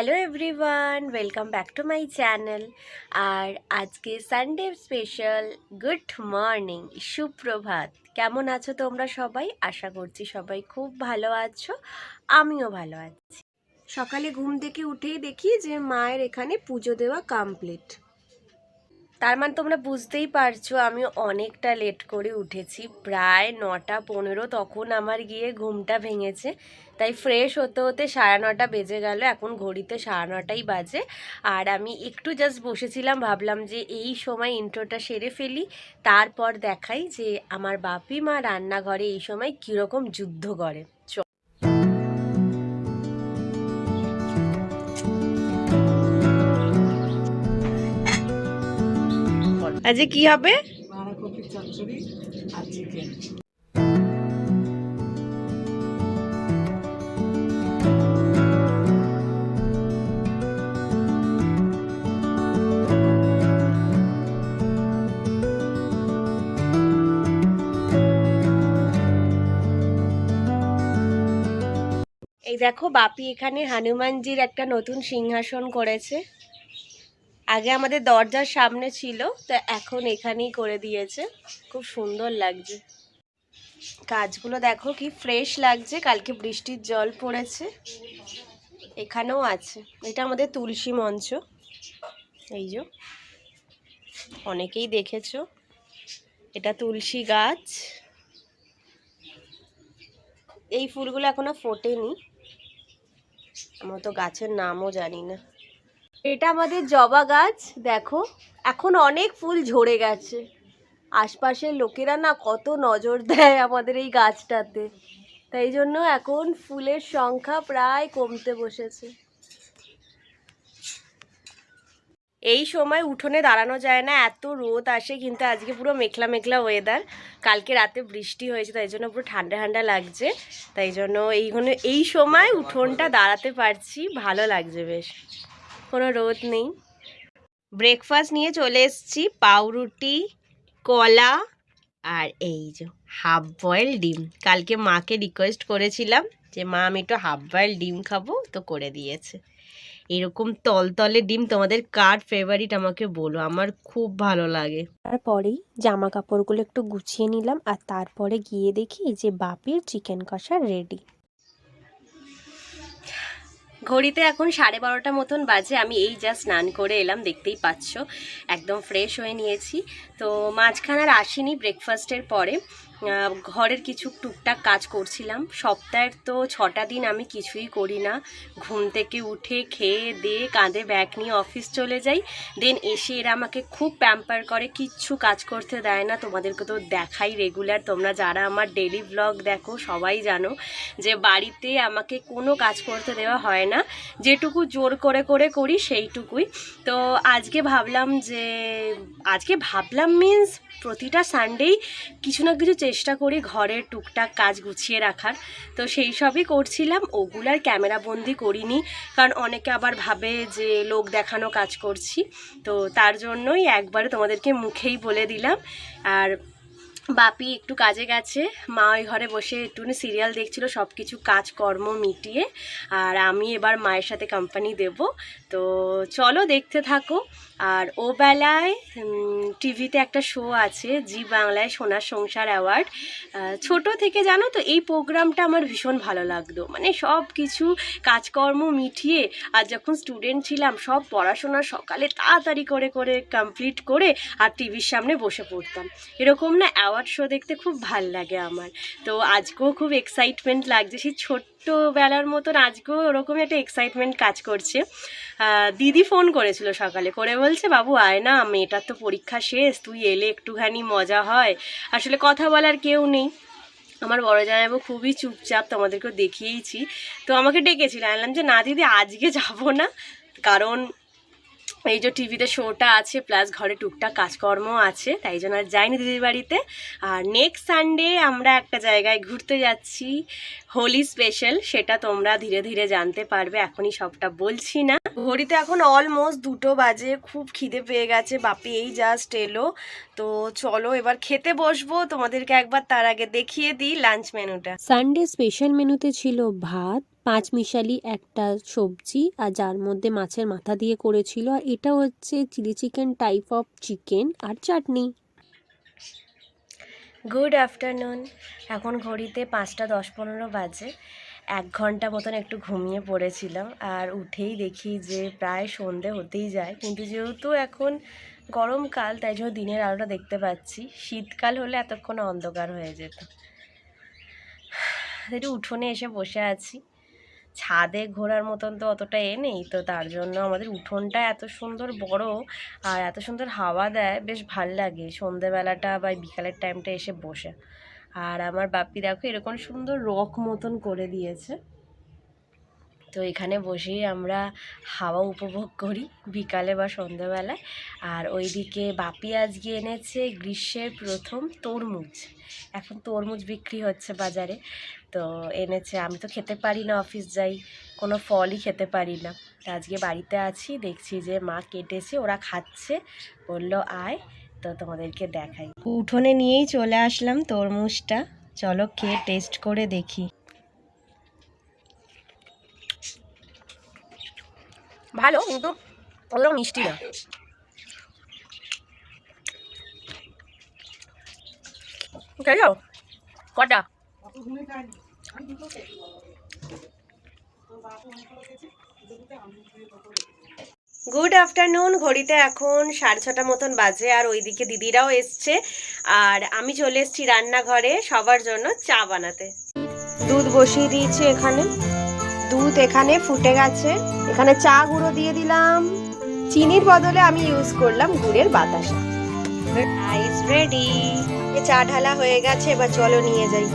Hello everyone, welcome back to my channel. আর আজকে Sunday special good morning, সুপ্রভাত। কেমন আছো তোমরা সবাই? আশা করছি সবাই খুব ভালো আছো, আমিও ভালো আছি। সকালে ঘুম থেকে উঠেই দেখি যে মায়ের এখানে পুজো দেওয়া কমপ্লিট তার মানে তোমরা বুঝতেই পারছ, আমি অনেকটা লেট করে উঠেছি। প্রায় নটা পনেরো তখন আমার গিয়ে ঘুমটা ভেঙেছে। তাই ফ্রেশ হতে হতে সাড়ে নটা বেজে গেল, এখন ঘড়িতে সাড়ে নটাই বাজে। আর আমি একটু জাস্ট বসেছিলাম, ভাবলাম যে এই সময় ইন্ট্রোটা সেরে ফেলি, তারপর দেখাই যে আমার বাপি মা রান্নাঘরে এই সময় কীরকম যুদ্ধ করে। আজকে কি হবে? বাঁধাকপির চচ্চড়ি আর চিকেন এই দেখো বাপি এখানে হনুমানজির একটা নতুন সিংহাসন করেছে। আগে আমাদের দরজার সামনে ছিল, তো এখন এখানেই করে দিয়েছে। খুব সুন্দর লাগছে। কাজগুলো দেখো কি ফ্রেশ লাগছে, কালকে বৃষ্টির জল পড়েছে। এখানেও আছে। এটা আমাদের তুলসী মঞ্চ। এই যে, অনেকেই দেখেছ। এটা তুলসী গাছ। এই ফুলগুলো এখনও ফোটেনি। আমরা তো গাছের নামও জানি না। এটা আমাদের জবা গাছ, দেখো। এখন অনেক ফুল ঝরে গেছে। আশপাশের লোকেরা না কত নজর দেয় আমাদের এই গাছটাতে। তাই জন্য এখন ফুলের সংখ্যা প্রায় কমতে বসেছে। এই সময় উঠোনে দাঁড়ানো যায় না, এত রোদ আসে কিন্তু আজকে পুরো মেঘলা মেঘলা ওয়েদার কালকে রাতে বৃষ্টি হয়েছে, তাই জন্য পুরো ঠান্ডা ঠান্ডা লাগছে। তাই জন্য এইখানে এই সময় উঠোনটা দাঁড়াতে পারছি, ভালো লাগছে বেশ। কোনো রোদ নেই। ব্রেকফাস্ট নিয়ে চলে এসছি, পাউরুটি, কলা আর এই যে হাফ বয়েল ডিম। কালকে মাকে রিকোয়েস্ট করেছিলাম যে, মা, আমি একটু হাফ বয়েল ডিম খাব তো করে দিয়েছে। এরকম তলতলে ডিম তোমাদের কার ফেভারিট আমাকে বলো আমার খুব ভালো লাগে। তারপরেই জামা কাপড়গুলো একটু গুছিয়ে নিলাম আর তারপরে গিয়ে দেখি যে বাপির চিকেন কষা রেডি ঘড়িতে এখন সাড়ে বারোটা মতন বাজে আমি এই জাস্ট স্নান করে এলাম দেখতেই পাচ্ছ একদম ফ্রেশ হয়ে নিয়েছি। তো মাঝখানে আর আসিনি ব্রেকফাস্টের পরে। ঘরের কিছু টুকটাক কাজ করছিলাম। সপ্তাহের তো ছটা দিন আমি কিছুই করি না। ঘুম থেকে উঠে খেয়ে দিয়ে কাঁধে ব্যাগ নিয়ে অফিস চলে যাই। দেন এসে এরা আমাকে খুব প্যাম্পার করে, কিচ্ছু কাজ করতে দেয় না। তোমাদেরকে তো দেখাই রেগুলার তোমরা যারা আমার ডেলি ব্লগ দেখো, সবাই জানো যে বাড়িতে আমাকে কোনো কাজ করতে দেওয়া হয় না। যেটুকু জোর করে করে করি, সেইটুকুই। তো আজকে ভাবলাম যে, আজকে ভাবলাম মিন্স প্রতিটা সানডেই কিছু না কিছু চেষ্টা করি ঘরের টুকটাক কাজ গুছিয়ে রাখার। তো সেই সবই করছিলাম ওগুলার ক্যামেরা বন্দি করিনি, কারণ অনেকে আবার ভাবে যে লোক দেখানো কাজ করছি। তো তার জন্যই একবারে তোমাদেরকে মুখেই বলে দিলাম। আর বাপি একটু কাজে গেছে, মা ওই ঘরে বসে একটুখানি সিরিয়াল দেখছিল সব কিছু কাজকর্ম মিটিয়ে, আর আমি এবার মায়ের সাথে কোম্পানি দেব। তো চলো দেখতে থাকো। আর ও বেলায় টিভিতে একটা শো আছে, জি বাংলায় সোনার সংসার অ্যাওয়ার্ড ছোট থেকে জানো তো, এই প্রোগ্রামটা আমার ভীষণ ভালো লাগতো। মানে সব কিছু, কাজকর্ম মিটিয়ে, আর যখন স্টুডেন্ট ছিলাম, সব পড়াশোনা সকালে তাড়াতাড়ি করে করে কমপ্লিট করে, আর টিভির সামনে বসে পড়তাম। এরকম না অ্যাওয়ার্ড শো দেখতে খুব ভালো লাগে আমার। তো আজকেও খুব এক্সাইটমেন্ট লাগছে, সেই ছোট্টবেলার মতন আজকেও ওরকম একটা এক্সাইটমেন্ট কাজ করছে। দিদি ফোন করেছিল সকালে, করে বলছে, বাবু, আয় না, মেয়েটার তো পরীক্ষা শেষ, তুই এলে একটুখানি মজা হয়। আসলে কথা বলার কেউ নেই। আমার বড় জামাইবাবু খুবই চুপচাপ, তোমাদেরকেও দেখিয়েইছি। তো আমাকে ডেকেছিল আনলাম যে, না দিদি, আজকে যাব না। কারণ এই যে টিভিতে শোটা আছে প্লাস ঘরে টুকটাক কাজকর্ম আছে, তাই জন্য আর যাইনি দিদির বাড়িতে। আর নেক্সট সানডে আমরা একটা জায়গায় ঘুরতে যাচ্ছি, হোলি স্পেশাল সেটা তোমরা ধীরে ধীরে জানতে পারবে, এখনই সবটা বলছি না। ঘড়িতে এখন অলমোস্ট দুটো বাজে, খুব খিদে পেয়ে গেছে, বাপি এই জাস্ট এলো। তো চলো এবার খেতে বসবো, তোমাদেরকে একবার তার আগে দেখিয়ে দিই লাঞ্চ মেনুটা সানডে স্পেশাল মেনুতে ছিল ভাত পাঁচ মিশালি একটা সবজি, আর যার মধ্যে মাছের মাথা দিয়ে করেছিল, আর এটা হচ্ছে chilli chicken type of chicken R chutney. Good afternoon. এখন ঘড়িতে পাঁচটা দশ পনেরো বাজে। এক ঘণ্টা মতন একটু ঘুমিয়ে পড়েছিলাম, আর উঠেই দেখি যে প্রায় সন্ধে হতেই যায়। কিন্তু যেহেতু এখন গরমকাল তাই জন্য দিনের আলোটা দেখতে পাচ্ছি। শীতকাল হলে এতক্ষণ অন্ধকার হয়ে যেত। একটু উঠোনে এসে বসে আছি। ছাদে ঘোরার মতন তো অতটা এ নেই, তো তার জন্য আমাদের উঠোনটা এত সুন্দর বড় আর এত সুন্দর হাওয়া দেয়, বেশ ভালো লাগে। সন্ধেবেলাটা বা বিকালের টাইমটা এসে বসে। আর আমার বাপ্পি দেখো এরকম সুন্দর রক মতন করে দিয়েছে। তো এখানে বসেই আমরা হাওয়া উপভোগ করি বিকালে বা সন্ধ্যাবেলায়। আর ওইদিকে বাপি আজকে এনেছে গ্রীষ্মের প্রথম তরমুজ। এখন তরমুজ বিক্রি হচ্ছে বাজারে। তো এনেছে, আমি তো খেতে পারি না অফিস যাই, কোনো ফলই খেতে পারি না। তো আজকে বাড়িতে আছি, দেখছি যে মা কেটেছে, ওরা খাচ্ছে। বলল, আয়, তো তোমাদেরকে দেখাই। উঠোনে নিয়েই চলে আসলাম তরমুজটা। চলো খেয়ে টেস্ট করে দেখি ভালো কিন্তু অতটা মিষ্টি না খেয়ে যাও কটা অতগুলোই খাইনি আমি দুটো খেয়েছি বাবা। তোর বাবা অনেক করে খেয়েছে, দুটো দুটো আমি দুটো দুটো রেখেছি। গুড আফটারনুন ঘড়িতে এখন সাড়ে ছটা মতন বাজে আর ওইদিকে দিদিরাও এসছে আর আমি চলে এসেছি রান্নাঘরে সবার জন্য চা বানাতে। দুধ বসিয়ে দিয়েছি এখানে। দুধ এখানে ফুটে গেছে। এখানে চা গুঁড়ো দিয়ে দিলাম। চিনির বদলে আমি ইউজ করলাম গুড়ের বাতাসা। ইজ রেডি চা ঢালা হয়ে গেছে, এবার চলো নিয়ে যাই।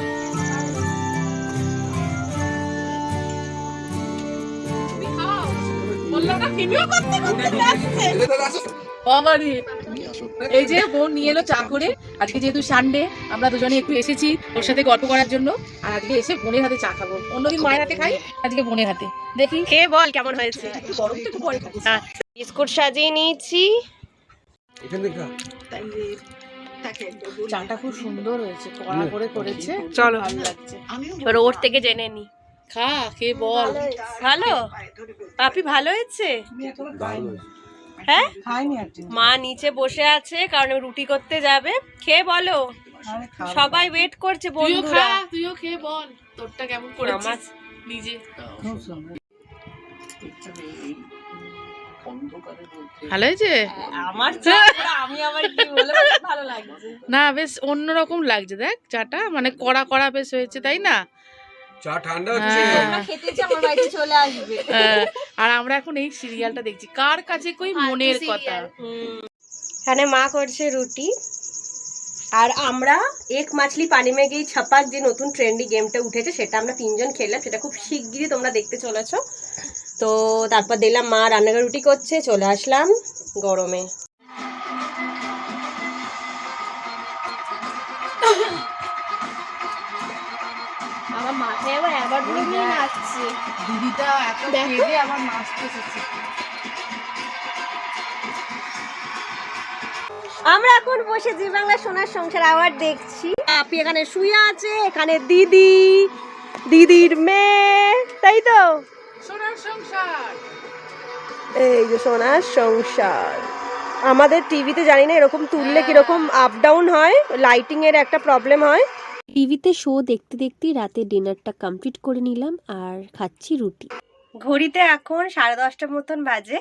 এই যে বোন নিয়ে এলো চা করে। আজকে যেহেতু সানডে আমরা দুজনে একটু এসেছি ওর সাথে গল্প করার জন্য। আর আজকে এসে বোনের হাতে চা খাব। অন্যদিন মায়ের হাতে খাই আজকে বোনের হাতে। দেখি। খেয়ে বল কেমন হয়েছে? খাব। বিস্কুট সাজিয়ে নিয়েছি। চাটা খুব সুন্দর হয়েছে কড়া করে করেছে। চলো। ভালো লাগছে। এবার ওর থেকে জেনে নি। খা খেয়ে বল। ভালো? পাপি ভালো হয়েছে। হ্যাঁ। মা নিচে বসে আছে কারণ রুটি করতে যাবে। খেয়ে বলো। সবাই ওয়েট করছে তুইও খা বন্ধুরা। তুইও খেয়ে বল তোরটা কেমন করেছিস? আমার নিজে। ভালো হয়েছে? আমার আমি আবার কি ভালো লাগছে। না বেশ অন্যরকম লাগছে দেখ চাটা। মানে কড়া কড়া বেশ হয়েছে তাই না? চা ঠান্ডা হচ্ছে? হ্যাঁ। খেতে যে আমার বাড়িতে চলে আসবে। হ্যাঁ, আর আমরা এখন এই সিরিয়ালটা দেখছি। কার কাছে কই মনের কথা? এখানে মা করছে রুটি। আর আমরা এক মাছলি পানি মে গিয়ে ছাপাক যে নতুন ট্রেন্ডি গেমটা উঠেছে সেটা আমরা তিনজন খেললাম। সেটা খুব শিগগিরই তোমরা দেখতে চলেছো। তো তারপর দেখলাম মা রান্নাঘর রুটি করছে। চলে আসলাম গরমে। নাচছে দিদিটা এত আবার নাচতে আমরা এখন বসে জি বাংলা সোনার সংসার আবার দেখছি। আপনি এখানে শুয়ে আছে এখানে দিদি দিদির মেয়ে তাই তো? সোনার সংসার। এই যে সোনার সংসার। আমাদের টিভিতে জানি না এরকম তুললে কীরকম আপ ডাউন হয় লাইটিং এর একটা প্রবলেম হয়। টিভিতে শো দেখতে দেখতেই রাতে ডিনারটা কমপ্লিট করে নিলাম আর খাচ্ছি রুটি। ঘড়িতে এখন সাড়ে দশটার মতন বাজে।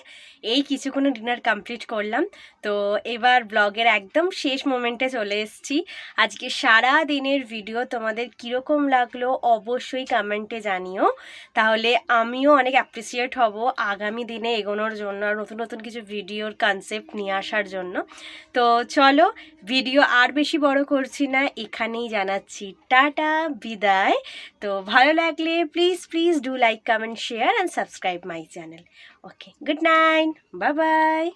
এই কিছুক্ষণ ডিনার কমপ্লিট করলাম। তো এবার ব্লগের একদম শেষ মোমেন্টে চলে এসেছি। আজকে সারা দিনের ভিডিও তোমাদের কীরকম লাগল অবশ্যই কমেন্টে জানিও। তাহলে আমিও অনেক অ্যাপ্রিসিয়েট হব আগামী দিনে এগোনোর জন্য আর নতুন নতুন কিছু ভিডিওর কনসেপ্ট নিয়ে আসার জন্য। তো চলো ভিডিও আর বেশি বড় করছি না, এখানেই জানাচ্ছি। টাটা, বিদায়। তো ভালো লাগলে please please do like comment share and subscribe my channel. Okay good night. Bye bye